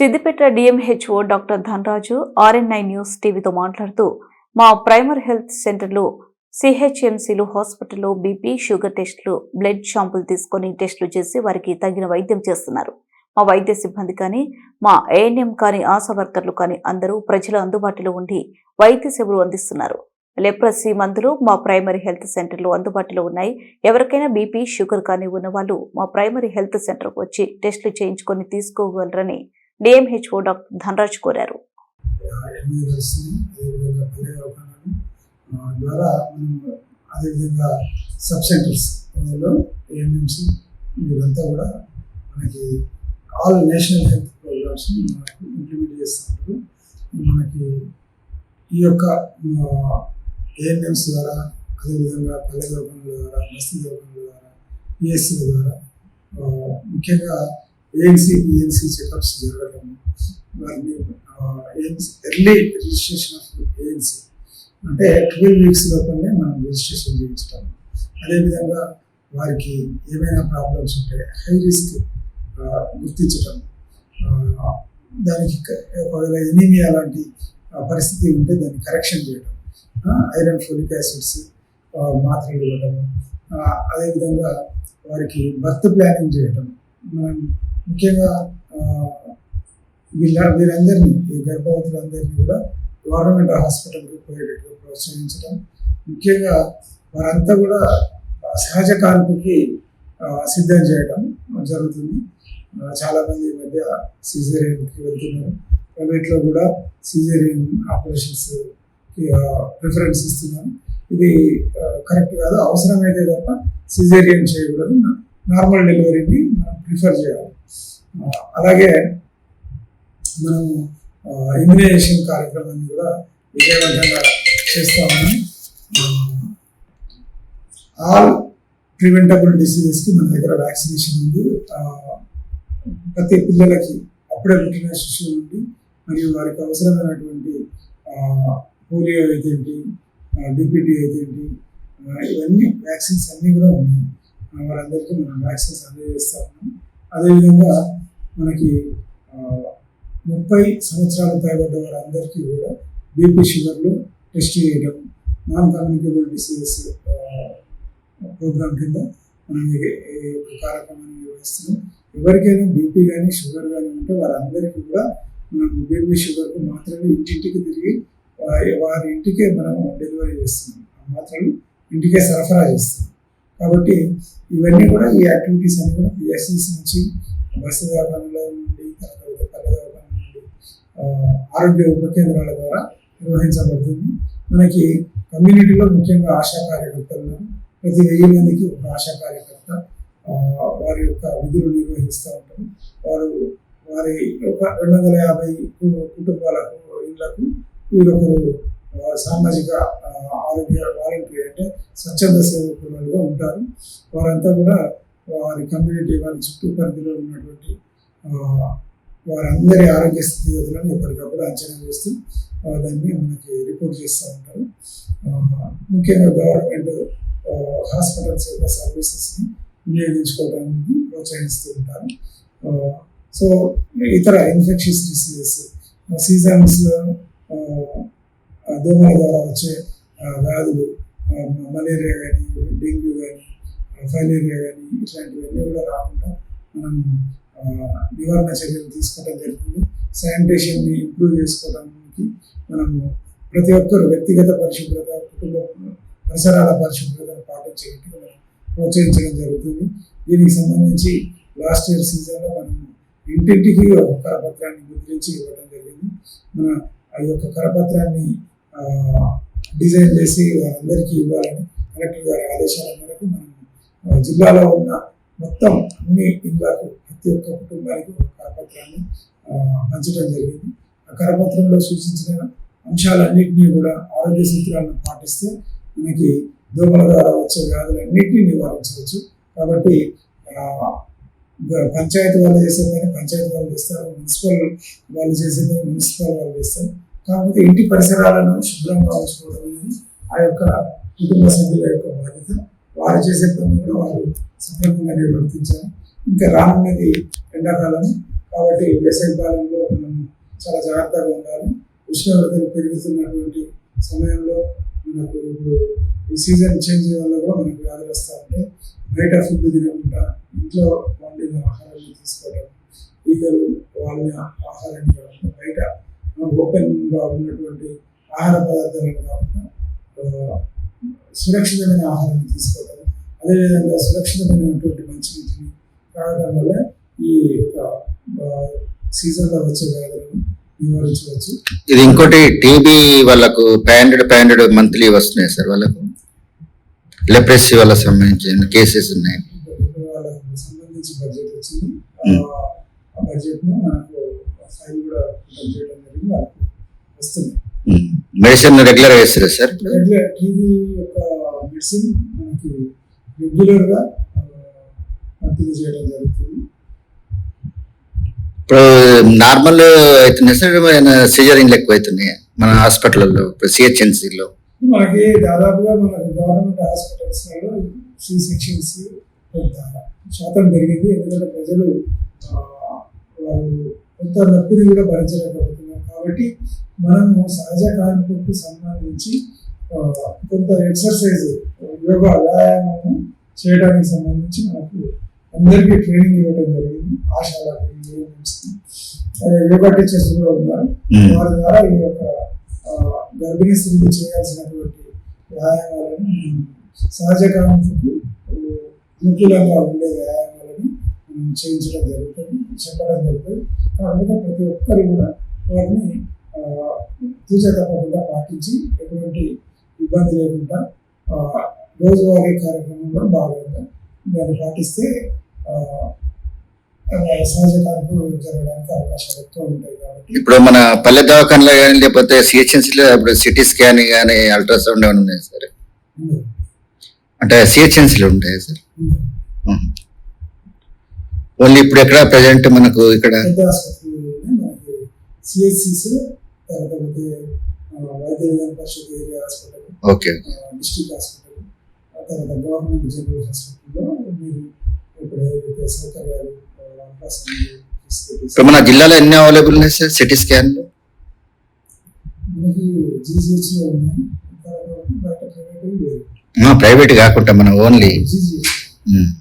Siddipet DMHO doctor Dhanaraju RNI news టీవీతో మాట్లాడుతూ మా primary health సెంటర్లో సిహెచ్ఎంసీలు హాస్పిటల్లో బీపీ షుగర్ టెస్టులు బ్లడ్ షాంపుల్ తీసుకొని టెస్టులు చేసి వారికి తగిన వైద్యం చేస్తున్నారు. మా వైద్య సిబ్బంది కానీ మా ఏఎన్ఎం కానీ ఆశా వర్కర్లు కానీ అందరూ ప్రజల అందుబాటులో ఉండి వైద్య సేవలు అందిస్తున్నారు. లెప్రసీ మందులు మా ప్రైమరీ హెల్త్ సెంటర్లో అందుబాటులో ఉన్నాయి. ఎవరికైనా బీపీ షుగర్ కానీ ఉన్న వాళ్ళు మా ప్రైమరీ హెల్త్ సెంటర్కు వచ్చి టెస్టులు చేయించుకొని తీసుకోగలరని డిఎంహెచ్ఓ డాక్టర్ ధనరాజ్ కోరారు. ఎనిమిది వస్తుంది అదేవిధంగా పల్లె అవకాశాలు ద్వారా మనం అదేవిధంగా సబ్ సెంటర్స్లో ఏఎన్ఎంసీ వీరంతా కూడా మనకి ఆల్ నేషనల్ హెల్త్ ప్రోగ్రామ్స్ మనకు ఇంప్లిమెంట్ చేస్తున్నారు. మనకి ఈ యొక్క ఏఎన్ఎంస్ ద్వారా అదేవిధంగా పల్లె దవాఖానల ద్వారా బస్తీ దవాఖానల ద్వారా పిఎస్సీల ద్వారా ముఖ్యంగా ఏఎన్సీ బిఎన్సీ చెకప్స్ జరగడం వారిని ఎర్లీ రిజిస్ట్రేషన్ ఆఫ్ ఏఎన్సీ అంటే ట్వెల్వ్ వీక్స్ లోపలనే మనం రిజిస్ట్రేషన్ చేయించడం అదేవిధంగా వారికి ఏమైనా ప్రాబ్లమ్స్ ఉంటే హై రిస్క్ గుర్తించడం దానికి ఒకవేళ ఎనీమియా లాంటి పరిస్థితి ఉంటే దాన్ని కరెక్షన్ చేయడం ఐరన్ ఫోలిక్ యాసిడ్స్ మాత్రలు ఇవ్వడం అదేవిధంగా వారికి బర్త్ ప్లానింగ్ చేయడం మనం ముఖ్యంగా వీళ్ళ వీరందరినీ ఈ గర్భవతులందరినీ కూడా గవర్నమెంట్ హాస్పిటల్కి పోయేటట్టు ప్రోత్సహించడం ముఖ్యంగా వారంతా కూడా సహజ కాన్పుకి సిద్ధం చేయడం జరుగుతుంది. చాలామంది చాలా మంది ఈ మధ్య సిజేరియన్కి వెళ్తున్నారు. ప్రైవేట్లో కూడా సిజేరియన్ ఆపరేషన్స్ ప్రిఫరెన్స్ ఇస్తున్నాను ఇది కరెక్ట్ కాదు. అవసరమైతే తప్ప సిజేరియన్ చేయకూడదు నార్మల్ డెలివరీని మనం ప్రిఫర్ చేయాలి. అలాగే మనం ఇమ్యునైజేషన్ కార్యక్రమాన్ని కూడా విజయవంతంగా చేస్తామని ఆల్ ప్రివెంటబుల్ డిసీజెస్కి మన దగ్గర వ్యాక్సినేషన్ ఉంది. ప్రతి పిల్లలకి అప్పుడే పుట్టిన శిశువు నుండి మరియు వారికి అవసరమైనటువంటి పోలియో ఏదేంటి డిపిటీ అయితేంటి ఇవన్నీ వ్యాక్సిన్స్ అన్నీ కూడా ఉన్నాయి. వారందరికీ మనం వ్యాక్సిన్స్ అందజేస్తా ఉన్నాం. అదేవిధంగా మనకి ముప్పై సంవత్సరాలు పైబడ్డ వారందరికీ కూడా బీపీ షుగర్లు టెస్ట్ చేయడం నాన్ కమ్యూనికేబుల్ డిసీజెస్ ప్రోగ్రామ్ కింద మనం ఈ యొక్క కార్యక్రమాన్ని నిర్వహిస్తున్నాం. ఎవరికైనా బీపీ కానీ షుగర్ కానీ ఉంటే వారందరికీ కూడా మనం బీపీ షుగర్కు మాత్రమే ఇంటింటికి తిరిగి వారి ఇంటికే మనం డెలివరీ చేస్తున్నాం. ఆ మాత్రలు ఇంటికే సరఫరా చేస్తున్నాం. కాబట్టి ఇవన్నీ కూడా ఈ యాక్టివిటీస్ అన్ని కూడా పిఎస్సిస్ నుంచి బస్సు వ్యాపారంలో నుండి తర్వాత పల్లె నుండి ఆరోగ్య ఉప కేంద్రాల ద్వారా నిర్వహించబడుతుంది. మనకి కమ్యూనిటీలో ముఖ్యంగా ఆశా కార్యకర్తలు ప్రతి వెయ్యి మందికి ఒక ఆశా కార్యకర్త వారి యొక్క విధులు నిర్వహిస్తూ ఉంటారు. వారు వారి ఒక రెండు వందల యాభై కుటుంబాలకు ఇళ్ళకు వీరొకరు సామాజిక ఆరోగ్య వాలంటీర్ అంటే స్వచ్ఛంద సేవకులుగా ఉంటారు. వారంతా కూడా వారి కమ్యూనిటీ వారి చుట్టూ పరిధిలో ఉన్నటువంటి వారందరి ఆరోగ్య స్థితిగతులను ఎప్పటికప్పుడు అంచనా వేస్తూ దాన్ని మనకి రిపోర్ట్ చేస్తూ ఉంటారు. ముఖ్యంగా గవర్నమెంట్ హాస్పిటల్స్ యొక్క సర్వీసెస్ని వినియోగించుకోవడానికి ప్రోత్సహిస్తూ ఉంటారు. సో ఇతర ఇన్ఫెక్షన్స్ డిసీజెస్ సీజన్స్ దోమల ద్వారా వచ్చే వ్యాధులు మలేరియా కానీ డెంగ్యూ కానీ ఫైలేరియా కానీ ఇట్లాంటివన్నీ కూడా రాకుండా మనం నివారణ చర్యలు తీసుకోవడం జరుగుతుంది. శానిటేషన్ని ఇంప్రూవ్ చేసుకోవడానికి మనము ప్రతి ఒక్కరు వ్యక్తిగత పరిశుభ్రత కుటుంబ పరిసరాల పరిశుభ్రతను పాటించేటట్టు మనం ప్రోత్సహించడం జరుగుతుంది. దీనికి సంబంధించి లాస్ట్ ఇయర్ సీజన్లో మనం ఇంటింటికి ఒక కరపత్రాన్ని ముద్రించి ఇవ్వడం జరిగింది. మన ఆ యొక్క కరపత్రాన్ని డిజైన్ చేసి అందరికీ ఇవ్వాలని కలెక్టర్ గారి ఆదేశాల మేరకు మనం జిల్లాలో ఉన్న మొత్తం అన్ని ఇళ్ళకు ప్రతి ఒక్క కుటుంబానికి ఒక కరపత్రాన్ని పంచడం జరిగింది. ఆ కరపత్రంలో సూచించిన అంశాలన్నింటినీ కూడా ఆరోగ్య సూత్రాలను పాటిస్తే మనకి దోమల ద్వారా వచ్చే వ్యాధులన్నింటినీ నివారించవచ్చు. కాబట్టి పంచాయతీ వాళ్ళు చేసే పని పంచాయతీ వాళ్ళు చేస్తారు మున్సిపల్ వాళ్ళు చేసే పని మున్సిపల్ వాళ్ళు చేస్తారు. కాకపోతే ఇంటి పరిసరాలను శుభ్రంగా ఉంచుకోవడం అనేది ఆ యొక్క కుటుంబ సభ్యుల యొక్క బాధ్యత. వారు చేసే పని కూడా వారు సక్రమంగా నిర్వర్తించాలి ఇంకా రానున్నది ఎండాకాలం. కాబట్టి వేసవి కాలంలో మనం చాలా జాగ్రత్తగా ఉండాలి. ఉష్ణోగ్రతలు పెరుగుతున్నటువంటి సమయంలో మనకు ఇప్పుడు ఈ సీజన్ చేంజ్ వల్ల కూడా మనకు వ్యాధులు వస్తూ ఉంటాయి. బయట ఫుడ్ తినకుండా ఇంట్లో వండిన ఆహారాన్ని తీసుకోవడం ఈగలు వాళ్ళ ఆహారాన్ని బయట ఓపెన్గా ఉన్నటువంటి ఆహార పదార్థాలను కాకుండా సురక్షితమైన ఆహారాన్ని తీసుకోవడం అదేవిధంగా సురక్షితమైనటువంటి మంచి నీటిని తాగడం వల్ల ఈ యొక్క సీజన్లో వచ్చే వ్యాధులను నివారించవచ్చు. ఇది ఇంకోటి టీబీ వాళ్ళకు five hundred five hundred monthly వస్తున్నాయి సార్ వాళ్ళకు? లెప్రసీ వాళ్ళకి సంబంధించిన కేసెస్ ఉన్నాయి? సంబంధించి బడ్జెట్ వచ్చింది. ఆ- ఆ వస్తుంది. మెడిసిన్ రెగ్యులర్ వేస్తారు సార్? రెగ్యులర్ టీవీ యొక్క మెడిసిన్ మనకి రెగ్యులర్గా ఆ, పంపిణీ చేయడం జరుగుతుంది. ఇప్పుడు నార్మల్ అవుతున్నాయి సార్ సిజరింగ్ ఎక్కువ అవుతున్నాయి? మన హాస్పిటల్లో ఇప్పుడు సిహెచ్ఎన్సీలో. మనకి దాదాపుగా మనకి గవర్నమెంట్ హాస్పిటల్స్లో సి సెక్షన్స్ శాతం పెరిగింది. ఎందుకంటే ప్రజలు వాళ్ళు కొంత నొప్పిని కూడా భరించలేకపోతున్నారు. కాబట్టి మనము సహజ కాన్పుకు సంబంధించి కొంత ఎక్సర్సైజ్ యోగా వ్యాయామం చేయడానికి సంబంధించి మనకు అందరికీ ట్రైనింగ్ ఇవ్వడం జరిగింది. ఆశాలకు యోగా టీచర్స్ కూడా ఉన్నారు. వారి ద్వారా ఈ యొక్క గర్భిణీ స్త్రీలు చేయాల్సినటువంటి వ్యాయామాలను సహజ కాలంకు అనుకూలంగా ఉండే వ్యాయామాలను చేయించడం జరుగుతుంది చెప్పడం జరుగుతుంది. కాకపోతే ప్రతి ఒక్కరు కూడా వాటిని ఆ, తూచా తప్పకుండా పాటించి ఎటువంటి ఇబ్బంది లేకుండా రోజువారీ కార్యక్రమంలో భాగంగా దాన్ని పాటిస్తే సహజ కాలంలో జరగడానికి అవకాశాలు ఎక్కువ ఉంటాయి కాబట్టి. ఇప్పుడు మన పల్లె దవాఖానలో కానీ లేకపోతే సిహెచ్ఎన్సీలో ఇప్పుడు సిటీ స్కాన్ కానీ అల్ట్రాసౌండ్ ఏమైనా ఉన్నాయి సార్. అంటే సిహెచ్ఎన్సీలో ఉంటాయి సార్. ఓన్లీ ఇప్పుడు ఎక్కడ ప్రజెంట్ మనకు ఇక్కడ? సిఎస్సిస్ తర్వాత పోతే, ఆ, Vaidya Vidhana Parishad area hospital okay. District hospital తర్వాత గవర్నమెంట్ జనరల్ హాస్పిటల్లో మీరు ఇప్పుడు ఏదైతే సౌకర్యాలు ఇప్పుడు మన జిల్లాలో ఎన్ని అవైలబుల్ ఉన్నాయి సార్? సిటీ స్కాన్లు? మనకి జీజీహెచ్లో ఉన్నాయి. తర్వాత బయట ప్రైవేట్ కాకుండా మన ఓన్లీ. జీజీహెచ్